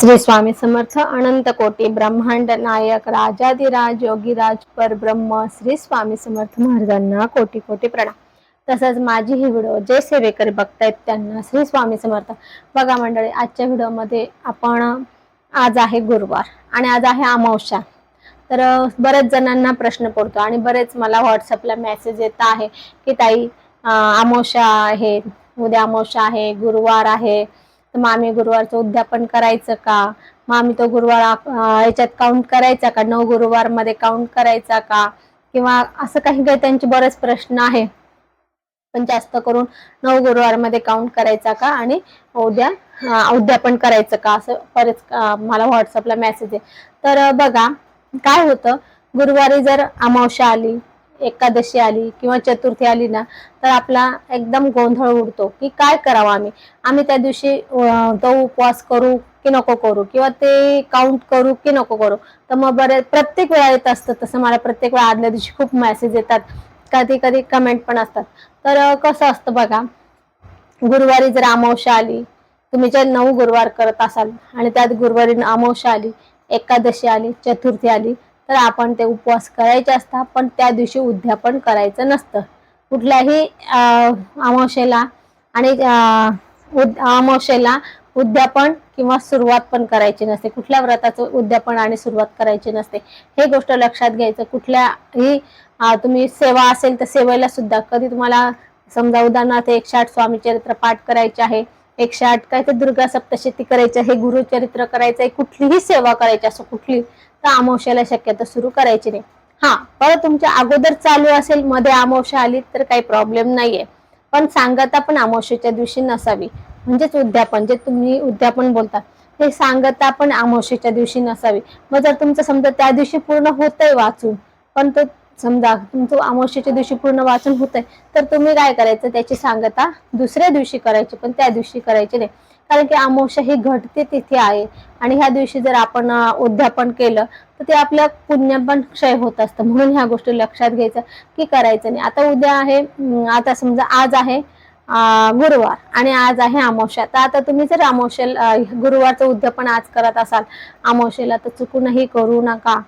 श्री स्वामी समर्थ अनंत कोटी ब्रह्मांड नायक राजाधिराज योगीराज परब्रह्म श्री स्वामी समर्थ महाराजांना कोटी कोटी प्रणाम. तसंच माझी ही व्हिडिओ जे सेवेकरी बघतायत त्यांना श्री स्वामी समर्थ. बघा मंडळी आजच्या व्हिडिओमध्ये आपण आज आहे गुरुवार आणि आज आहे अमावस्या. तर बरेच जणांना प्रश्न पडतो आणि बरेच मला व्हॉट्सअपला मेसेज येत आहे की ताई अमावस्या आहे उद्या अमावस्या आहे गुरुवार आहे तर मग आम्ही गुरुवारचं उद्यापन करायचं का? मग आम्ही तो गुरुवार याच्यात काउंट करायचा का? नऊ गुरुवारमध्ये काउंट करायचा का? किंवा असं काही काही त्यांचे बरेच प्रश्न आहे. पण जास्त करून नऊ गुरुवारमध्ये काउंट करायचा का? आणि उद्या उद्यापन करायचं का? असं बरेच मला व्हॉट्सअपला मेसेज आहे. तर बघा काय होतं? गुरुवारी जर अमावस्या आली एकादशी आली किंवा चतुर्थी आली ना तर आपला एकदम गोंधळ उडतो की काय करावं आम्ही? आम्ही त्या दिवशी तो उपवास करू की नको करू? किंवा ते काउंट करू की नको करू? तर मग बरे प्रत्येक वेळा येत असतं. तसं मला प्रत्येक वेळा आदल्या दिवशी खूप मेसेज येतात. कधी कधी कमेंट पण असतात. तर कसं असतं बघा गुरुवारी जर अमावस्या आली तुम्ही जर नऊ गुरुवार करत असाल आणि त्यात गुरुवारी अमावस्या आली एकादशी आली चतुर्थी आली तर आपण ते उपवास करायचे असतात पण त्या दिवशी उद्यापन करायचं नसतं. कुठल्याही अमावशेला आणि उद- अमावशेला उद्यापन किंवा सुरुवात पण करायची नसते. कुठल्या व्रताचं उद्यापन आणि सुरुवात करायची नसते. हे गोष्ट लक्षात घ्यायचं. कुठल्याही तुम्ही सेवा असेल तर सेवेला सुद्धा कधी तुम्हाला समजा उदाहरणार्थ एकशे आठ स्वामी चरित्र पाठ करायचे आहे एकशे आठ काय तर दुर्गा सप्तशती करायची आहे गुरुचरित्र करायचं आहे कुठलीही सेवा करायची असो कुठली तर अमावश्याला शक्यतो सुरू करायची नाही. हा परत तुमच्या अगोदर चालू असेल मध्ये अमावश्या आली तर काही प्रॉब्लेम नाहीये. पण सांगता पण अमावश्याच्या दिवशी नसावी. म्हणजेच उद्यापन जे तुम्ही उद्यापन बोलता ते सांगता पण अमावस्येच्या दिवशी नसावी. मग जर तुमचं समजा त्या दिवशी पूर्ण होतंय वाचून पण तो समजा तुमचं अमावस्येच्या दिवशी पूर्ण वाचन होतंय तर तुम्ही काय करायचं? त्याची सांगता दुसऱ्या दिवशी करायची पण त्या दिवशी करायची नाही. कारण की अमावस्या ही घटते तिथे आहे. आणि ह्या दिवशी जर आपण उद्यापन केलं तर ते आपल्या पुण्य पण क्षय होत असतं. म्हणून ह्या गोष्टी लक्षात घ्यायचं की करायचं नाही. आता उद्या आहे आता समजा आज आहे गुरुवार आणि आज आहे अमावस्या. तर आता तुम्ही जर अमावस्या गुरुवारचं उद्यापन आज करत असाल अमावस्येला तर चुकूनही करू नका.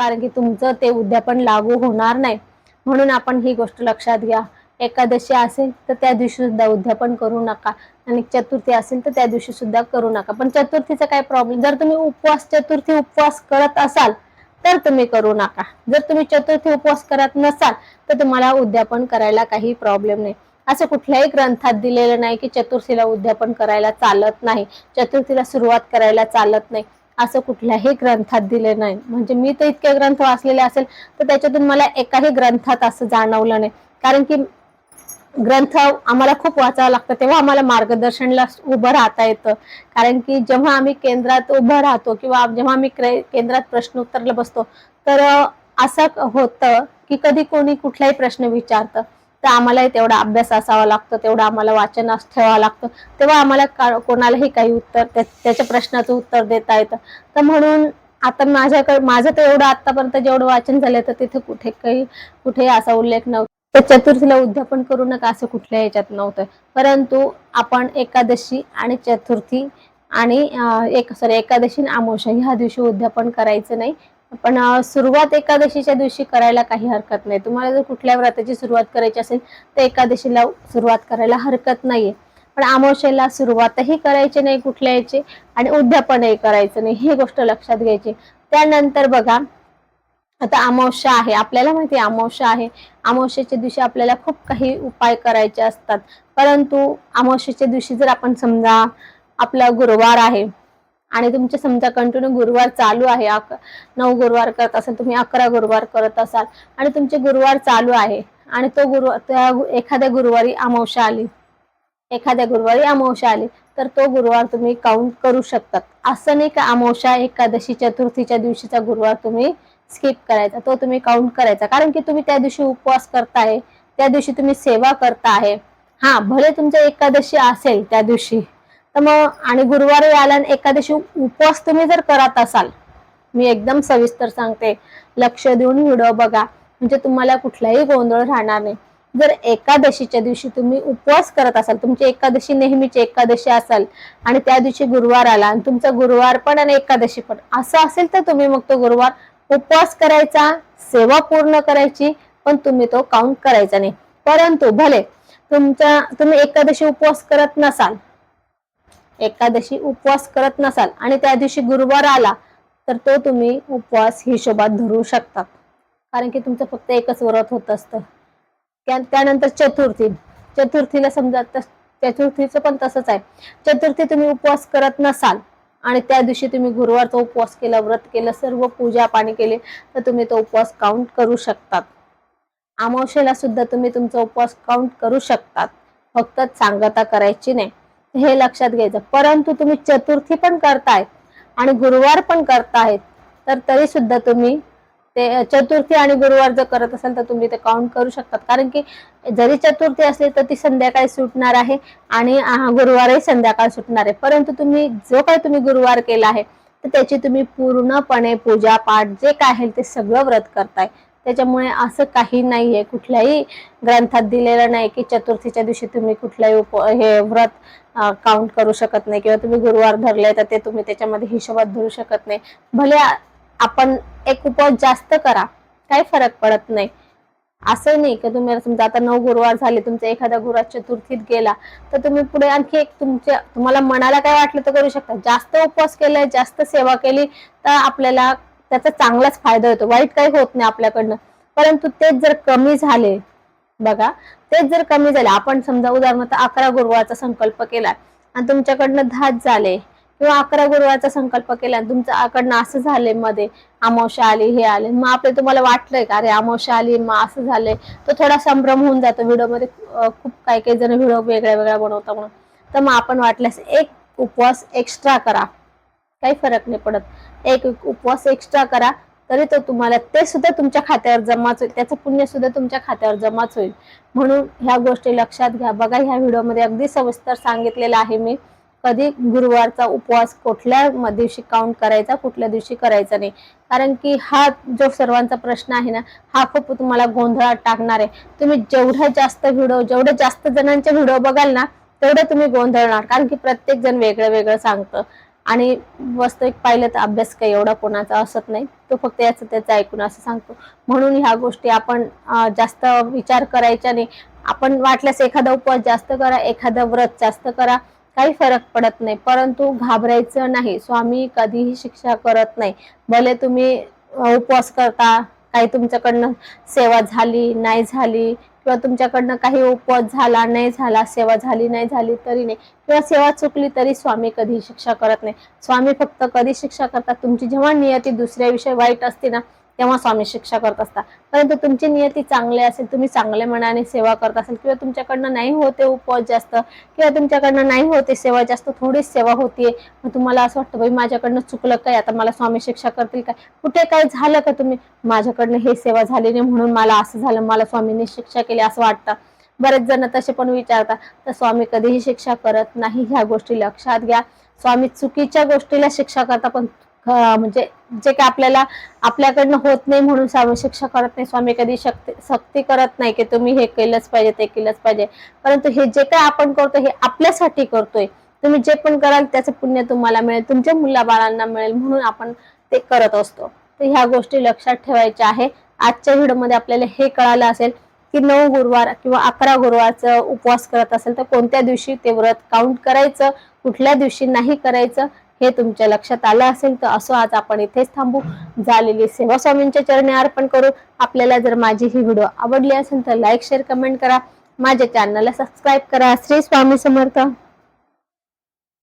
कारण की तुमचं ते उद्यापन लागू होणार नाही. म्हणून आपण ही गोष्ट लक्षात घ्या. एकादशी असेल तर त्या दिवशी सुद्धा उद्यापन करू नका. आणि चतुर्थी असेल तर त्या दिवशी सुद्धा करू नका. पण चतुर्थीचा काय प्रॉब्लेम जर तुम्ही उपवास चतुर्थी उपवास करत असाल तर तुम्ही करू नका. जर तुम्ही चतुर्थी उपवास करत नसाल तर तुम्हाला उद्यापन करायला काही प्रॉब्लेम नाही. असं कुठल्याही ग्रंथात दिलेलं नाही की चतुर्थीला उद्यापन करायला चालत नाही. चतुर्थीला सुरुवात करायला चालत नाही. असं कुठल्याही ग्रंथात दिले नाही. म्हणजे मी तर इतके ग्रंथ वाचलेले असेल तर त्याच्यातून मला एकाही ग्रंथात असं जाणवलं नाही. कारण की ग्रंथ आम्हाला खूप वाचावं लागतं तेव्हा आम्हाला मार्गदर्शनला उभं राहता येतं. कारण की जेव्हा आम्ही केंद्रात उभं राहतो किंवा जेव्हा आम्ही क्रे- केंद्रात प्रश्न उत्तरला बसतो तर असं होतं की कधी कोणी कुठलाही प्रश्न विचारतं. तर आम्हालाही तेवढा अभ्यास असावा लागतो तेवढा आम्हाला वाचन ठेवावं लागतं. तेव्हा आम्हाला कोणालाही काही उत्तर त्याच्या प्रश्नाचं उत्तर देता येतं. तर म्हणून आता माझ्याकडे माझं तर एवढं आतापर्यंत जेवढं वाचन झालं तर तिथे कुठे काही कुठे असा उल्लेख नव्हता. तर चतुर्थीला उद्यापन करू नका असं कुठल्या याच्यात नव्हतं. परंतु आपण एकादशी आणि चतुर्थी आणि एक सॉरी एकादशी आणि अमावस्या ह्या दिवशी उद्यापन करायचं नाही. पण सुरुवात एकादशीच्या दिवशी करायला काही हरकत नाही. तुम्हाला जर कुठल्या व्रताची सुरुवात करायची असेल तर एकादशीला सुरुवात करायला हरकत नाहीये. पण अमावस्येला सुरुवातही करायची नाही कुठल्या याची आणि उद्यापनही करायचं नाही ही गोष्ट लक्षात घ्यायची. त्यानंतर बघा आता अमावस्या आहे. आपल्याला माहिती आहे अमावस्या आहे. अमावस्येच्या दिवशी आपल्याला खूप काही उपाय करायचे असतात. परंतु अमावस्येच्या दिवशी जर आपण समजा आपला गुरुवार आहे आणि तुमचे समजा कंटिन्यू गुरुवार चालू आहे अक- नऊ गुरुवार करत असाल तुम्ही अकरा गुरुवार करत असाल आणि तुमचे गुरुवार चालू आहे आणि तो गुरु त्या एखाद्या गुरुवारी अमावस्या आली एखाद्या गुरुवारी अमावस्या आली तर तो गुरुवार तुम्ही काउंट करू शकतात. असं नाही का अमावस्या एकादशी चतुर्थीच्या दिवशीचा गुरुवार तुम्ही स्किप करायचा तो तुम्ही काउंट करायचा. कारण की तुम्ही त्या दिवशी उपवास करताय त्या दिवशी तुम्ही सेवा करता आहे हा भले तुमच्या एकादशी असेल त्या दिवशी तर मग आणि गुरुवारी आला आणि एकादशी उपवास तुम्ही जर करत असाल मी एकदम सविस्तर सांगते. लक्ष देऊन व्हिडिओ बघा. म्हणजे तुम्हाला कुठलाही गोंधळ राहणार नाही. जर एकादशीच्या दिवशी तुम्ही उपवास करत असाल तुमची एकादशी नेहमीची एकादशी असाल आणि त्या दिवशी गुरुवार आला आणि तुमचा गुरुवार पण आणि एकादशी पण असं असेल तर तुम्ही मग तो गुरुवार उपवास करायचा सेवा पूर्ण करायची पण तुम्ही तो काउंट करायचा नाही. परंतु भले तुमच्या तुम्ही एकादशी उपवास करत नसाल एकादशी उपवास करत नसाल आणि त्या दिवशी गुरुवार आला तर तो तुम्ही उपवास हिशोबात धरू शकतात कारण की तुमचं फक्त एकच व्रत होत असतं. त्या- त्यानंतर चतुर्थी. चतुर्थीला समजा चतुर्थीचं पण तसंच आहे. चतुर्थी तुम्ही उपवास करत नसाल आणि त्या दिवशी तुम्ही गुरुवारचा उपवास केला व्रत केलं सर्व पूजा पाणी केले तर तुम्ही तो उपवास काउंट करू शकतात. अमावशेला सुद्धा तुम्ही तुमचा उपवास काउंट करू शकतात. फक्त सांगता करायची नाही. हे लक्षात घ्यायचं. परंतु तुम्ही चतुर्थी पण करतायत आणि गुरुवार पण करतायत तर तरी सुद्धा तुम्ही ते चतुर्थी आणि गुरुवार जर करत असाल तर तुम्ही ते काउंट करू शकतात. कारण की जरी चतुर्थी असली तर ती संध्याकाळी सुटणार आहे आणि गुरुवारही संध्याकाळ सुटणार आहे. परंतु तुम्ही जो काही तुम्ही गुरुवार केला आहे तर त्याची तुम्ही पूर्णपणे पूजा पाठ जे काय आहे ते सगळं व्रत करताय. त्याच्यामुळे असं काही नाही आहे कुठल्याही ग्रंथात दिलेलं नाही की चतुर्थीच्या दिवशी तुम्ही कुठलाही उप हे व्रत काउंट करू शकत नाही किंवा तुम्ही गुरुवार धरले तर ते तुम्ही त्याच्यामध्ये हिशोबात धरू शकत नाही. भले आपण एक उपवास जास्त करा काही फरक पडत नाही. असं नाही की तुम्ही समजा आता नऊ गुरुवार झाले तुमचा एखादा गुरुवार चतुर्थीत गेला तर तुम्ही पुढे आणखी एक तुमच्या तुम्हाला मनाला काय वाटलं तर करू शकता. जास्त उपवास केलाय जास्त सेवा केली तर आपल्याला त्याचा चांगलाच फायदा होतो. वाईट काही होत नाही आपल्याकडनं. परंतु तेच जर कमी झाले बघा तेच जर कमी झाले आपण समजा उदाहरणार्थ अकरा गुरुवारचा संकल्प केला आणि तुमच्याकडनं दहाच झाले किंवा अकरा गुरुवारचा संकल्प केला आणि तुमच्याकडनं असं झाले मध्ये अमावस्या आली हे आले मग आपले तुम्हाला वाटलंय का अरे अमावश्या आली मग असं झालंय. तो थोडा संभ्रम होऊन जातो व्हिडिओमध्ये खूप काही काही जण व्हिडिओ वेगळ्या वेगळ्या बनवता म्हणून. तर मग आपण वाटल्यास एक उपवास एक्स्ट्रा करा. काही फरक नाही पडत. एक उपवास एक्स्ट्रा करा तरी तो तुम्हाला ते सुद्धा तुमच्या खात्यावर जमाच होईल. त्याचं पुण्य सुद्धा तुमच्या खात्यावर जमाच होईल. म्हणून ह्या गोष्टी लक्षात घ्या. बघा ह्या व्हिडिओमध्ये अगदी सविस्तर सांगितलेलं आहे मी. कधी गुरुवारचा उपवास कुठल्या दिवशी काउंट करायचा कुठल्या दिवशी करायचा नाही. कारण की हा जो सर्वांचा प्रश्न आहे ना हा खूप तुम्हाला गोंधळात टाकणार आहे. तुम्ही जेवढा जास्त व्हिडिओ जेवढे जास्त जणांचे व्हिडिओ बघाल ना तेवढं तुम्ही गोंधळणार. कारण की प्रत्येक जण वेगळं वेगळं सांगतं. आणि वास्तविक पाहिलं तर अभ्यास काही एवढा कोणाचा असत नाही. तो फक्त याचं त्याचं ऐकून असं सांगतो. म्हणून ह्या गोष्टी आपण जास्त विचार करायच्या नाही. आपण वाटल्यास एखादा उपवास जास्त करा एखादं व्रत जास्त करा काही फरक पडत नाही. परंतु घाबरायचं नाही. स्वामी कधीही शिक्षा करत नाही. भले तुम्ही उपवास करता काही तुमच्याकडनं सेवा झाली नाही झाली किंवा तुमच्याकडनं काही उपवास झाला नाही झाला सेवा झाली नाही झाली तरी नाही. किंवा सेवा चुकली तरी स्वामी कधी शिक्षा करत नाही. स्वामी फक्त कधी शिक्षा करतात? तुमची जेव्हा नियती दुसऱ्याविषयी वाईट असते ना तेव्हा स्वामी शिक्षा करत असतात परंतु तुमची नियती चांगली असेल तुम्ही चांगल्या मनाने सेवा करत असेल किंवा तुमच्याकडनं नाही होते उपवास जास्त किंवा तुमच्याकडनं नाही होते सेवा जास्त थोडीच सेवा होतीये. मग तुम्हाला असं वाटतं बाई माझ्याकडनं चुकलं काय? आता मला स्वामी शिक्षा करतील काय? कुठे काय झालं का तुम्ही? माझ्याकडनं हे सेवा झाली नाही म्हणून मला असं झालं मला स्वामीने शिक्षा केली असं वाटतं. बरेच जण तसे पण विचारतात तर स्वामी कधीही शिक्षा करत नाही ह्या गोष्टी लक्षात घ्या. स्वामी चुकीच्या गोष्टीला शिक्षा करता पण म्हणजे जे काय आपल्याला आपल्याकडनं होत नाही म्हणून स्वामी शिक्षा करत नाही. स्वामी कधी शक्ती सक्ती करत नाही की तुम्ही हे केलंच पाहिजे ते केलंच पाहिजे. परंतु हे जे काय आपण करतो हे आपल्यासाठी करतोय. तुम्ही जे पण कराल त्याचं पुण्य तुम्हाला मिळेल. तुमच्या मुलाबाळांना मिळेल म्हणून आपण ते करत असतो. तर ह्या गोष्टी लक्षात ठेवायच्या आहे. आजच्या व्हिडिओमध्ये आपल्याला हे कळालं असेल की नऊ गुरुवार किंवा अकरा गुरुवारचं उपवास करत असेल तर कोणत्या दिवशी ते व्रत काउंट करायचं कुठल्या दिवशी नाही करायचं हे तुमच्या लक्षात आलं असेल तर असं आज आपण इथेच थांबू. झालेली सेवा स्वामींच्या चरणी अर्पण करू. आपल्याला जर माझी ही व्हिडिओ आवडली असेल तर लाईक शेअर कमेंट करा. माझ्या चॅनलला सबस्क्राईब करा. श्री स्वामी समर्थ.